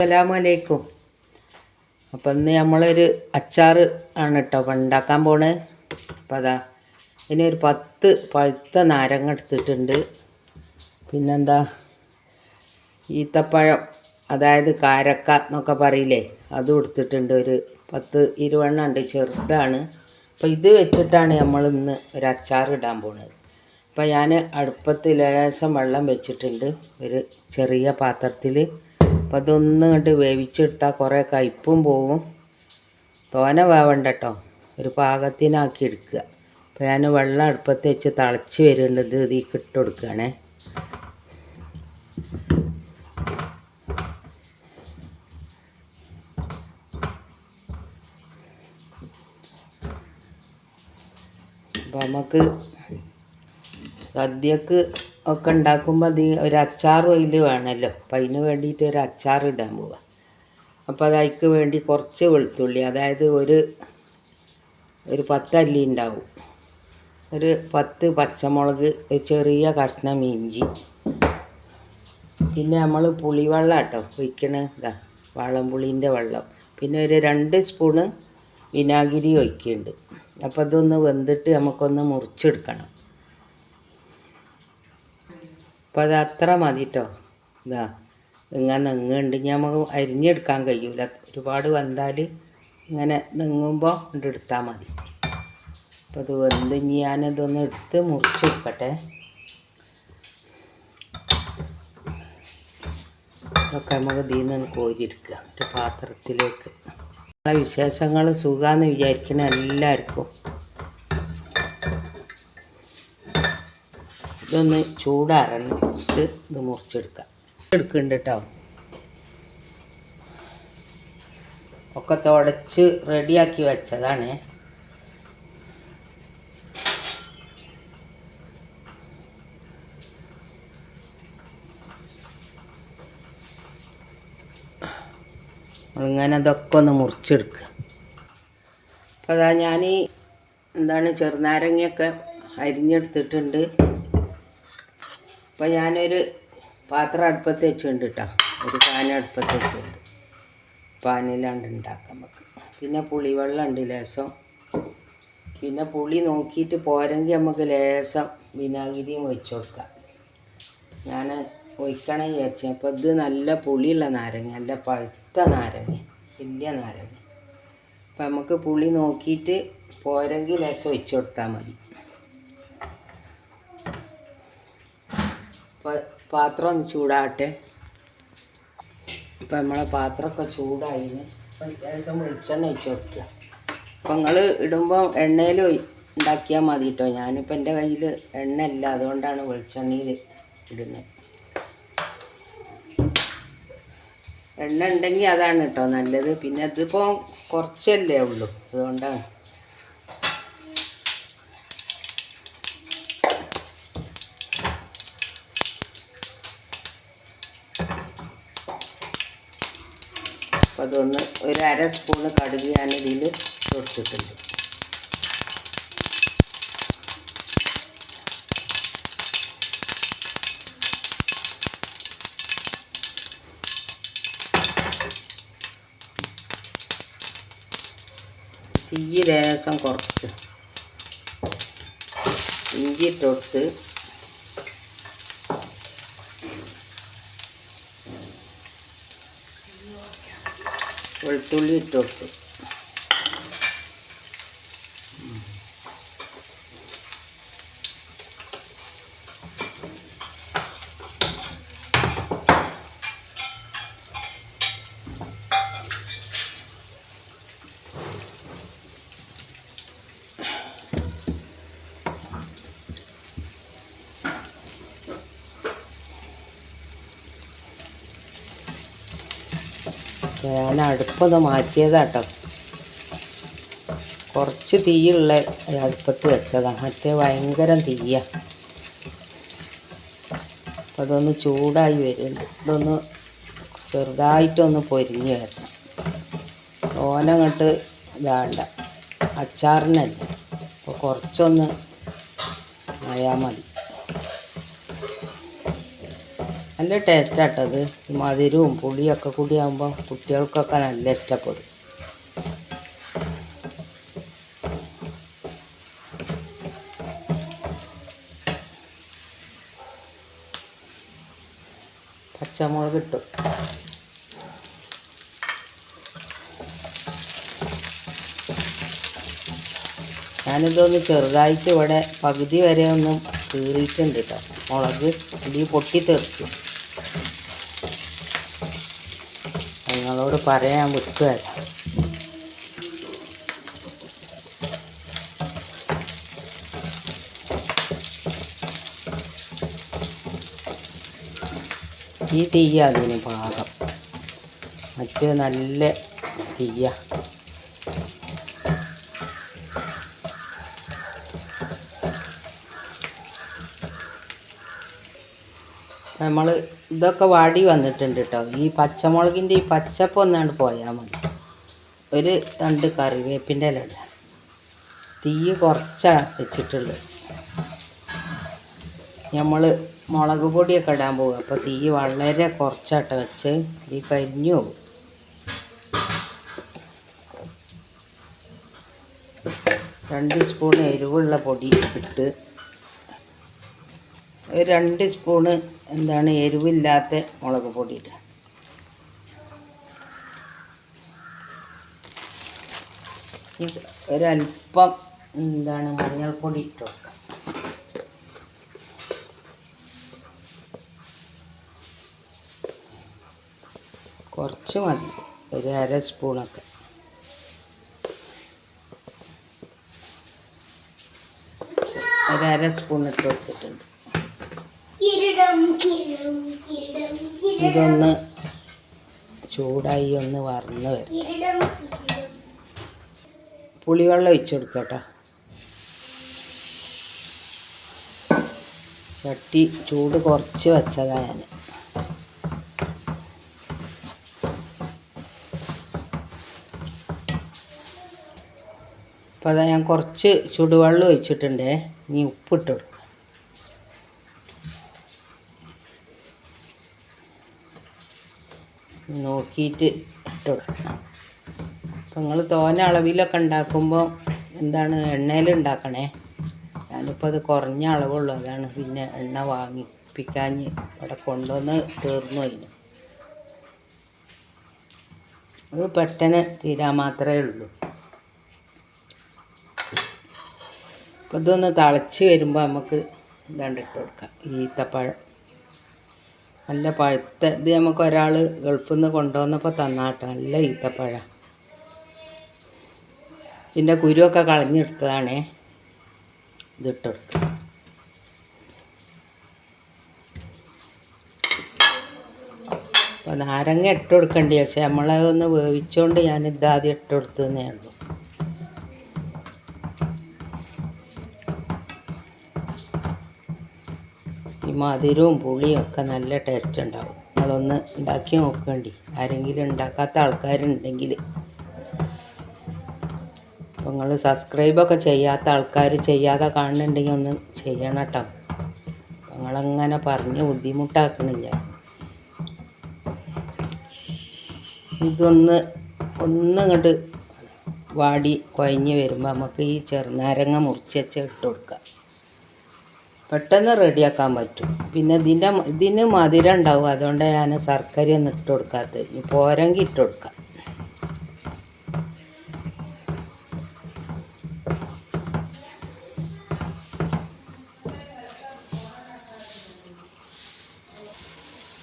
അസ്സലാമലൈക്കും. അപ്പം ഇന്ന് നമ്മളൊരു അച്ചാർ ആണ് കേട്ടോ ഉണ്ടാക്കാൻ പോണേ. അപ്പം അതാ ഇനി ഒരു പത്ത് പഴുത്ത നാരങ്ങ എടുത്തിട്ടുണ്ട്. പിന്നെന്താ ഈത്തപ്പഴം അതായത് കാരക്ക എന്നൊക്കെ പറയില്ലേ അതും എടുത്തിട്ടുണ്ട്. ഒരു പത്ത് ഇരുവെണ്ണം ഉണ്ട് ചെറുതാണ്. അപ്പോൾ ഇത് വെച്ചിട്ടാണ് നമ്മൾ ഇന്ന് ഒരു അച്ചാർ ഇടാൻ പോണത്. അപ്പോൾ ഞാൻ അടുപ്പത്ത് ലേശം വെള്ളം വെച്ചിട്ടുണ്ട് ഒരു ചെറിയ പാത്രത്തിൽ അപ്പം അതൊന്നും കണ്ട് വേവിച്ചെടുത്താൽ കുറേ കയ്പും പോവും. തോന വേവണ്ട കേട്ടോ ഒരു പാകത്തിനാക്കി എടുക്കുക. അപ്പോൾ ഞാൻ വെള്ളം അടുപ്പത്ത് വെച്ച് തിളച്ച് വരുന്നുണ്ട്. ഇത് ഇട്ട് കൊടുക്കുകയാണേ. അപ്പോൾ നമുക്ക് സദ്യക്ക് ഒക്കെ ഉണ്ടാക്കുമ്പോൾ അത് ഒരു അച്ചാർ അതിൽ വേണമല്ലോ അപ്പം അതിന് വേണ്ടിയിട്ട് ഒരു അച്ചാർ ഇടാൻ പോവുക അപ്പോൾ അത് അതിക്ക് വേണ്ടി കുറച്ച് വെളുത്തുള്ളി അതായത് ഒരു ഒരു പത്തല്ലി ഉണ്ടാവും. ഒരു പത്ത് പച്ചമുളക് ഒരു ചെറിയ കഷ്ണം ഇഞ്ചി. പിന്നെ നമ്മൾ പുളിവെള്ളം കേട്ടോ ഒഴിക്കണ ഇതാ വാളംപുളീന്റെ വെള്ളം. പിന്നെ ഒരു രണ്ട് സ്പൂണ് വിനാഗിരി ഒഴിക്കുന്നുണ്ട് അപ്പോൾ അതൊന്ന് വെന്തിട്ട് നമുക്കൊന്ന് മുറിച്ചെടുക്കണം. അപ്പോൾ അത് അത്ര മതി കേട്ടോ ഇതാ ഇങ്ങനെ നെങ്ങുണ്ട് നമുക്ക് അരിഞ്ഞെടുക്കാൻ കഴിയൂല. ഒരുപാട് വന്നാൽ ഇങ്ങനെ നെങ്ങുമ്പോൾ കൊണ്ട് എടുത്താൽ മതി. അപ്പോൾ അത് വെന്ത് ഞാനതൊന്ന് എടുത്ത് മുറിച്ചെടുക്കട്ടെ. ഇതൊക്കെ നമുക്ക് ഇതിൽ നിന്ന് കോരിയെടുക്കുക ഒരു പാത്രത്തിലേക്ക്. വിശേഷങ്ങൾ സുഖമെന്ന് വിചാരിക്കണ എല്ലാവർക്കും ഇതൊന്ന് ചൂടാറണിട്ട് ഇത് മുറിച്ചെടുക്കാം. എടുക്കുന്നുണ്ട് കേട്ടോ ഒക്കെ തുടച്ച് റെഡിയാക്കി വെച്ചതാണ്. അങ്ങനെ അതൊക്കെ ഒന്ന് മുറിച്ചെടുക്കുക. അപ്പോൾ അതാ ഞാൻ എന്താണ് ചെറുനാരങ്ങയൊക്കെ അരിഞ്ഞെടുത്തിട്ടുണ്ട്. അപ്പോൾ ഞാനൊരു പാത്രം അടുപ്പത്ത് വെച്ചിട്ടുണ്ട് കേട്ടോ ഒരു പാൻ അടുപ്പത്ത് വെച്ചിട്ടുണ്ട്. പാനിലാണ്ട് ഉണ്ടാക്കാൻ നമുക്ക്. പിന്നെ പുളിവെള്ളം ഉണ്ട് ലേശം പിന്നെ പുളി നോക്കിയിട്ട് പോരെങ്കിൽ നമുക്ക് ലേശം വിനാഗിരിയും ഒഴിച്ചു കൊടുക്കാം. ഞാൻ ഒഴിക്കണം വിചാരിച്ചു. അപ്പോൾ ഇത് നല്ല പുളിയുള്ള നാരങ്ങ. നല്ല പഴുത്ത നാരങ്ങ. വലിയ നാരങ്ങ. അപ്പം നമുക്ക് പുളി നോക്കിയിട്ട് പോരെങ്കിൽ ലേശം ഒഴിച്ചു കൊടുത്താൽ മതി. പാത്രം ഒന്ന് ചൂടാകട്ടെ. ഇപ്പം നമ്മളെ പാത്രമൊക്കെ ചൂടായി. അപ്പം ലേശം വെളിച്ചെണ്ണ ഒഴിച്ച് കൊടുക്കുക. അപ്പം നിങ്ങൾ ഇടുമ്പോൾ എണ്ണയിൽ ഉണ്ടാക്കിയാൽ മതി കേട്ടോ ഞാനിപ്പോൾ എന്റെ കയ്യിൽ എണ്ണ ഇല്ല അതുകൊണ്ടാണ് വെളിച്ചെണ്ണയിൽ ഇടുന്നത്. എണ്ണ ഉണ്ടെങ്കിൽ അതാണ് കേട്ടോ നല്ലത്. പിന്നെ ഇതിപ്പോൾ കുറച്ചല്ലേ ഉള്ളൂ അതുകൊണ്ടാണ്. അപ്പോൾ അതൊന്ന് ഒരു അര സ്പൂണ് കടുക് ഞാൻ ഇതിൽ കൊടുത്തിട്ടുണ്ട് തീ രസം കുറച്ച് ഇഞ്ചി തൊട്ട് tulitoso. ഞാൻ അടുപ്പത് മാറ്റിയതാട്ടോ. കുറച്ച് തീയുള്ള അടുപ്പത്ത് വെച്ചതാണ് മറ്റേ ഭയങ്കര തീയ. അപ്പം അതൊന്ന് ചൂടായി വരുന്നുണ്ട് ഇതൊന്ന് ചെറുതായിട്ടൊന്ന് പൊരിഞ്ഞ് വരണം. ഓനങ്ങോട്ട് ഇതാണ്ട. അച്ചാറിനല്ല. അപ്പോൾ കുറച്ചൊന്ന് ആയാൽ മതി. നല്ല ടേസ്റ്റാട്ടത് മധുരവും പുളിയൊക്കെ കൂടി ആകുമ്പോൾ കുട്ടികൾക്കൊക്കെ നല്ല ഇഷ്ടപ്പെടും. പച്ചമുളക് ഇട്ടു. ഞാനിതൊന്ന് ചെറുതായിട്ട് ഇവിടെ പകുതി വരെ ഒന്നും കീറിയിട്ടുണ്ട് കേട്ടോ മുളക് ഇടി പൊട്ടി തെറിച്ചു. നിങ്ങളോട് പറയാൻ വിട്ടുകയല്ല ഈ തീയ അതിന് പാകം. മറ്റേ നല്ല തീയ നമ്മൾ ഇതൊക്കെ വാടി വന്നിട്ടുണ്ട് കേട്ടോ ഈ പച്ചമുളകിന്റെ ഈ പച്ചപ്പ് ഒന്നാണ്ട് പോയാൽ മതി. ഒരു രണ്ട് കറിവേപ്പിന്റെ ഇല ഇടുക തീ കുറച്ചാണ് വെച്ചിട്ടുള്ളത് നമ്മൾ മുളക് പൊടിയൊക്കെ ഇടാൻ പോകും അപ്പോൾ തീ വളരെ കുറച്ചായിട്ട് വെച്ച് ഈ കരിഞ്ഞു പോകും രണ്ട് സ്പൂൺ എരിവുള്ള പൊടി ഇട്ട് ഒരു രണ്ട് സ്പൂണ് എന്താണ് എരിവില്ലാത്ത മുളക് പൊടി ഇടുക ഒരല്പം എന്താണ് മഞ്ഞൾപ്പൊടി ഇട്ട് കുറച്ച് മതി. ഒരു അര സ്പൂണൊക്കെ. ഒരു അര സ്പൂൺ ഇട്ട് കൊടുത്തിട്ടുണ്ട്. ഇതൊന്ന് ചൂടായി ഒന്ന് വറന്ന് വരും പുളിവെള്ളം ഒഴിച്ചു കൊടുക്കട്ടോ ചട്ടി ചൂട് കുറച്ച് വെച്ചതാണ് ഞാൻ അപ്പോൾ അതാ ഞാൻ കുറച്ച് ചുടുവെള്ളം ഒഴിച്ചിട്ടുണ്ടേ. ഇനി ഉപ്പിട്ട് നോക്കിയിട്ട് ഇട്ട്. അപ്പം നിങ്ങൾ തോന അളവിലൊക്കെ ഉണ്ടാക്കുമ്പോൾ എന്താണ് എണ്ണയിൽ ഉണ്ടാക്കണേ? ഞാനിപ്പോൾ അത് കുറഞ്ഞ അളവുള്ളൂ അതാണ് പിന്നെ എണ്ണ വാങ്ങിപ്പിക്കാൻ ഇവിടെ കൊണ്ടുവന്ന് തീർന്നു അതിന്. അത് പെട്ടെന്ന് തീരാൻ മാത്രമേ ഉള്ളൂ. അപ്പോൾ ഇതൊന്ന് തിളച്ച് വരുമ്പോൾ നമുക്ക് ഇതാണ്ട് ഇട്ട് കൊടുക്കാം. ഈത്തപ്പഴം. നല്ല പഴുത്ത ഇത് നമുക്ക് ഒരാൾ ഗൾഫിൽ നിന്ന് കൊണ്ടുവന്നപ്പോൾ തന്നാട്ടോ. നല്ല ഈത്തപ്പഴം. ഇതിന്റെ കുരുവൊക്കെ കളഞ്ഞെടുത്തതാണേ. ഇതിട്ടെടുത്തു അപ്പോൾ നാരങ്ങ ഇട്ട് പക്ഷേ നമ്മളെ ഒന്ന് വേവിച്ചുകൊണ്ട് ഞാൻ ഇതാദ്യം ഇട്ട് കൊടുത്തതന്നേ ഉള്ളൂ. മധുരവും പുളിയും ഒക്കെ നല്ല ടേസ്റ്റ് ഉണ്ടാവും. നിങ്ങളൊന്ന് ഉണ്ടാക്കി നോക്കേണ്ടി. ആരെങ്കിലും ഉണ്ടാക്കാത്ത ആൾക്കാരുണ്ടെങ്കിൽ നിങ്ങൾ സബ്സ്ക്രൈബൊക്കെ ചെയ്യാത്ത ആൾക്കാർ ചെയ്യാതെ കാണുന്നുണ്ടെങ്കിൽ ഒന്ന് ചെയ്യണം കേട്ടോ നിങ്ങളങ്ങനെ പറഞ്ഞ് ബുദ്ധിമുട്ടാക്കണില്ല. ഇതൊന്ന് ഒന്ന് ഇങ്ങോട്ട് വാടി കുഴഞ്ഞ് വരുമ്പോൾ നമുക്ക് ഈ ചെറുനാരങ്ങ മുറിച്ച് വെച്ച് ഇട്ട് കൊടുക്കാം. പെട്ടെന്ന് റെഡിയാക്കാൻ പറ്റും. പിന്നെ ഇതിന്റെ ഇതിന് മധുരം ഉണ്ടാവും. അതുകൊണ്ട് ഞാൻ ശർക്കര ഒന്നും ഇട്ട് കൊടുക്കാത്തത് ഇനി പോരെങ്കിൽ ഇട്ട് കൊടുക്കാം.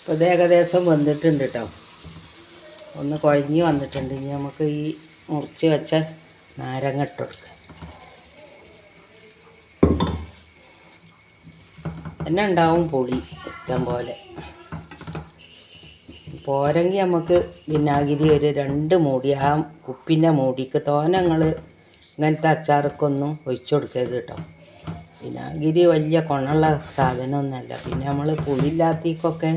ഇപ്പോൾ ഏകദേശം വന്നിട്ടുണ്ട് കേട്ടോ ഒന്ന് കുഴഞ്ഞ് വന്നിട്ടുണ്ട്. ഇനി നമുക്ക് ഈ മുറിച്ച് വെച്ച നാരങ്ങ ഇട്ട് കൊടുക്കാം. തന്നെ ഉണ്ടാവും പുളി ഇഷ്ടം പോലെ. പോരെങ്കിൽ നമുക്ക് വിനാഗിരി ഒരു രണ്ട് മൂടി ആ ഉപ്പിന്റെ മൂടിക്ക് തോനങ്ങൾ ഇങ്ങനത്തെ അച്ചാർക്കൊന്നും ഒഴിച്ചു കൊടുക്കരുത് കേട്ടോ വിനാഗിരി വലിയ കൊണുള്ള സാധനമൊന്നുമല്ല പിന്നെ നമ്മൾ പുളിയില്ലാത്തേക്കൊക്കെ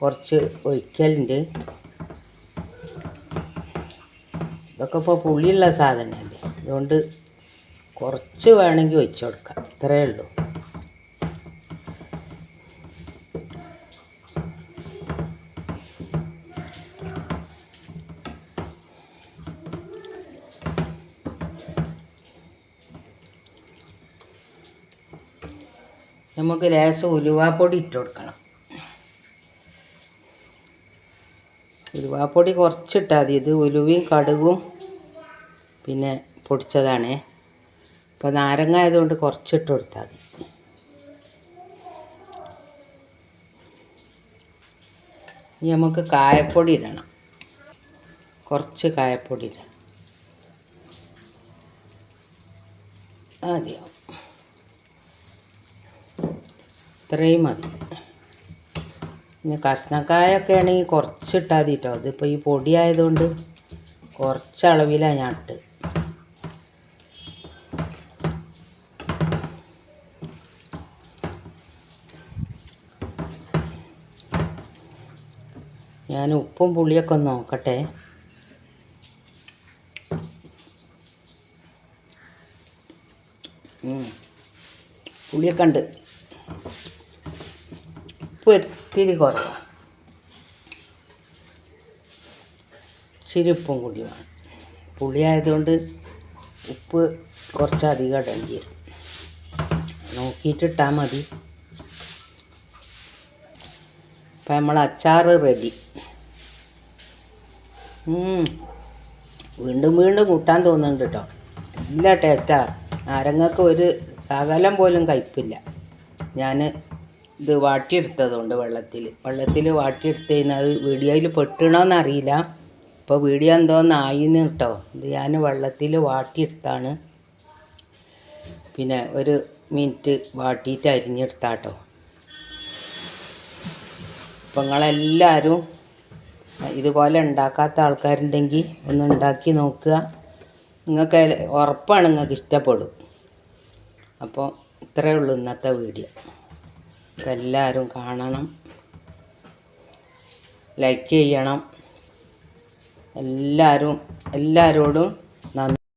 കുറച്ച് ഒഴിക്കലുണ്ട്. ഇതൊക്കെ ഇപ്പോൾ പുളിയുള്ള സാധനമല്ലേ അതുകൊണ്ട് കുറച്ച് വേണമെങ്കിൽ ഒഴിച്ചു കൊടുക്കാം. ഇത്രയേ ഉള്ളൂ നമുക്ക് ലേശം ഉലുവാപ്പൊടി ഇട്ട് കൊടുക്കണം. ഉലുവാപ്പൊടി കുറച്ചിട്ടാൽ മതി. ഇത് ഉലുവയും കടുകും പിന്നെ പൊടിച്ചതാണ്. അപ്പോൾ നാരങ്ങ ആയതുകൊണ്ട് കുറച്ചിട്ട് കൊടുത്താൽ മതി. ഇനി നമുക്ക് കായപ്പൊടി ഇടണം. കുറച്ച് കായപ്പൊടി ഇടാം. മതിയാവും. ഇത്രയും മതി. പിന്നെ കഷ്ണക്കായൊക്കെ ആണെങ്കിൽ കുറച്ചിട്ടാൽ മതി കേട്ടോ അതിപ്പോൾ ഈ പൊടി ആയതുകൊണ്ട് കുറച്ച് അളവിലാണ് ഞാൻ ഇട്ട് ഞാൻ ഉപ്പും പുളിയൊക്കെ ഒന്ന് നോക്കട്ടെ. പുളിയൊക്കെ ഉണ്ട്. ഉപ്പ് ഇത്തിരി കുറവാണ് ഇച്ചിരി ഉപ്പും കൂടി വേണം. പുളിയായതുകൊണ്ട് ഉപ്പ് കുറച്ചധികം ഇടേണ്ടി വരും. നോക്കിയിട്ടിട്ടാൽ മതി. അപ്പം നമ്മൾ അച്ചാർ റെഡി. വീണ്ടും വീണ്ടും കൂട്ടാൻ തോന്നുന്നുണ്ട് കേട്ടോ നല്ല ടേസ്റ്റാ. നാരങ്ങക്ക് ഒരു സകലം പോലും കയ്പില്ല ഞാൻ ഇത് വാട്ടിയെടുത്തതുകൊണ്ട് വെള്ളത്തിൽ വെള്ളത്തിൽ വാട്ടിയെടുത്ത് കഴിഞ്ഞാൽ അത് വീഡിയോയിൽ പെട്ടണോന്നറിയില്ല ഇപ്പോൾ വീഡിയോ എന്തോന്നായിന്ന് കേട്ടോ. ഇത് ഞാൻ വെള്ളത്തിൽ വാട്ടിയെടുത്താണ്. പിന്നെ ഒരു മിനിറ്റ് വാട്ടിയിട്ട് അരിഞ്ഞെടുത്താട്ടോ. അപ്പം നിങ്ങളെല്ലാവരും ഇതുപോലെ ഉണ്ടാക്കാത്ത ആൾക്കാരുണ്ടെങ്കിൽ ഒന്ന് ഉണ്ടാക്കി നോക്കുക. നിങ്ങൾക്ക് ഉറപ്പാണ് നിങ്ങൾക്ക് ഇഷ്ടപ്പെടും. അപ്പോൾ ഇത്രയേ ഉള്ളൂ ഇന്നത്തെ വീഡിയോ. എല്ലാവരും കാണണം. ലൈക്ക് ചെയ്യണം. എല്ലാവരും എല്ലാവരോടും